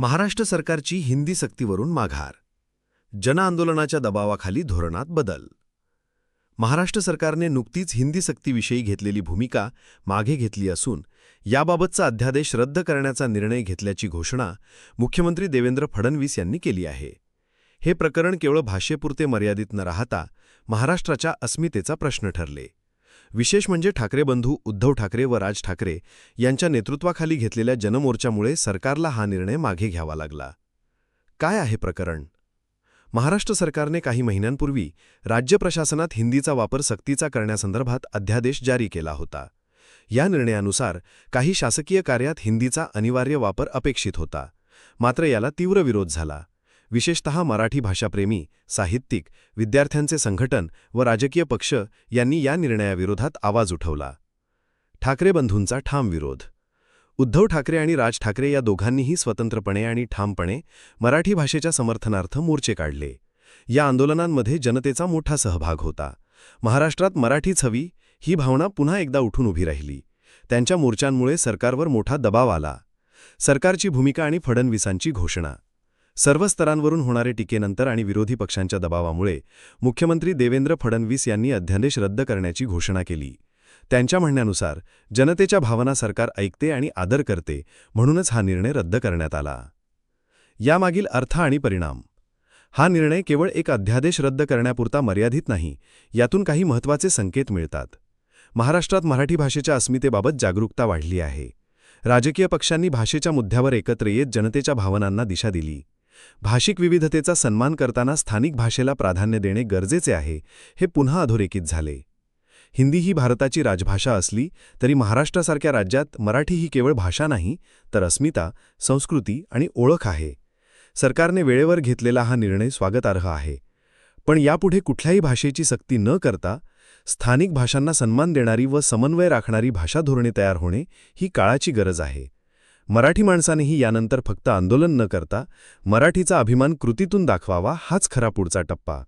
महाराष्ट्र सरकारची हिंदी सक्तीवरून माघार. जनआंदोलनाच्या दबावाखाली धोरणात बदल. महाराष्ट्र सरकारने नुकतीच हिंदी सक्तीविषयी घेतलेली भूमिका मागे घेतली असून याबाबतचा अध्यादेश रद्द करण्याचा निर्णय घेतल्याची घोषणा मुख्यमंत्री देवेंद्र फडणवीस यांनी केली आहे. हे प्रकरण केवळ भाषेपुरते मर्यादित न राहता महाराष्ट्राच्या अस्मितेचा प्रश्न ठरले. विशेष म्हणजे ठाकरे बंधू उद्धव ठाकरे व राज ठाकरे यांच्या नेतृत्वाखाली घेतलेल्या जनमोर्चामुळे सरकारला हा निर्णय मागे घ्यावा लागला. काय आहे प्रकरण? महाराष्ट्र सरकारने काही महिन्यांपूर्वी राज्य प्रशासनात हिंदीचा वापर सक्तीचा करण्यासंदर्भात अध्यादेश जारी केला होता. या निर्णयानुसार काही शासकीय कार्यात हिंदीचा अनिवार्य वापर अपेक्षित होता. मात्र याला तीव्र विरोध झाला. विशेषतः मराठी भाषाप्रेमी साहित्यिक विद्यार्थ्यांचे संघटन व राजकीय पक्ष यांनी या निर्णयाविरोधात आवाज उठवला. ठाकरे बंधूंचा ठाम विरोध. उद्धव ठाकरे आणि राज ठाकरे या दोघांनीही स्वतंत्रपणे आणि ठामपणे मराठी भाषेच्या समर्थनार्थ मोर्चे काढले. या आंदोलनांमध्ये जनतेचा मोठा सहभाग होता. महाराष्ट्रात मराठीच हवी ही भावना पुन्हा एकदा उठून उभी राहिली. त्यांच्या मोर्चांमुळे सरकारवर मोठा दबाव आला. सरकारची भूमिका आणि फडणवीसांची घोषणा. सर्व स्तरांवरून होणारे टीकेनंतर आणि विरोधी पक्षांच्या दबावामुळे मुख्यमंत्री देवेंद्र फडणवीस यांनी अध्यादेश रद्द करण्याची घोषणा केली. त्यांच्या म्हणण्यानुसार जनतेच्या भावना सरकार ऐकते आणि आदर करते म्हणूनच हा निर्णय रद्द करण्यात आला. यामागील अर्थ आणि परिणाम. हा निर्णय केवळ एक अध्यादेश रद्द करण्यापुरता मर्यादित नाही यातून काही महत्त्वाचे संकेत मिळतात. महाराष्ट्रात मराठी भाषेच्या अस्मितेबाबत जागरूकता वाढली आहे. राजकीय पक्षांनी भाषेच्या मुद्द्यावर एकत्र येत जनतेच्या भावनांना दिशा दिली. भाषिक विविधतेचा सन्मान करताना स्थानिक भाषेला प्राधान्य देणे गरजेचे आहे हे पुन्हा अधोरेखित झाले. हिंदी ही भारताची राजभाषा असली तरी महाराष्ट्रासारख्या राज्यात मराठी ही केवळ भाषा नाही तर अस्मिता संस्कृती आणि ओळख आहे. सरकारने वेळेवर घेतलेला हा निर्णय स्वागतार्ह आहे. पण यापुढे कुठल्याही भाषेची सक्ती न करता स्थानिक भाषांना सन्मान देणारी व समन्वय राखणारी भाषा धोरणे तयार होणे ही काळाची गरज आहे. मराठी माणसानेही यानंतर फक्त आंदोलन न करता मराठीचा अभिमान कृतीतून दाखवावा हाच खरा पुढचा टप्पा.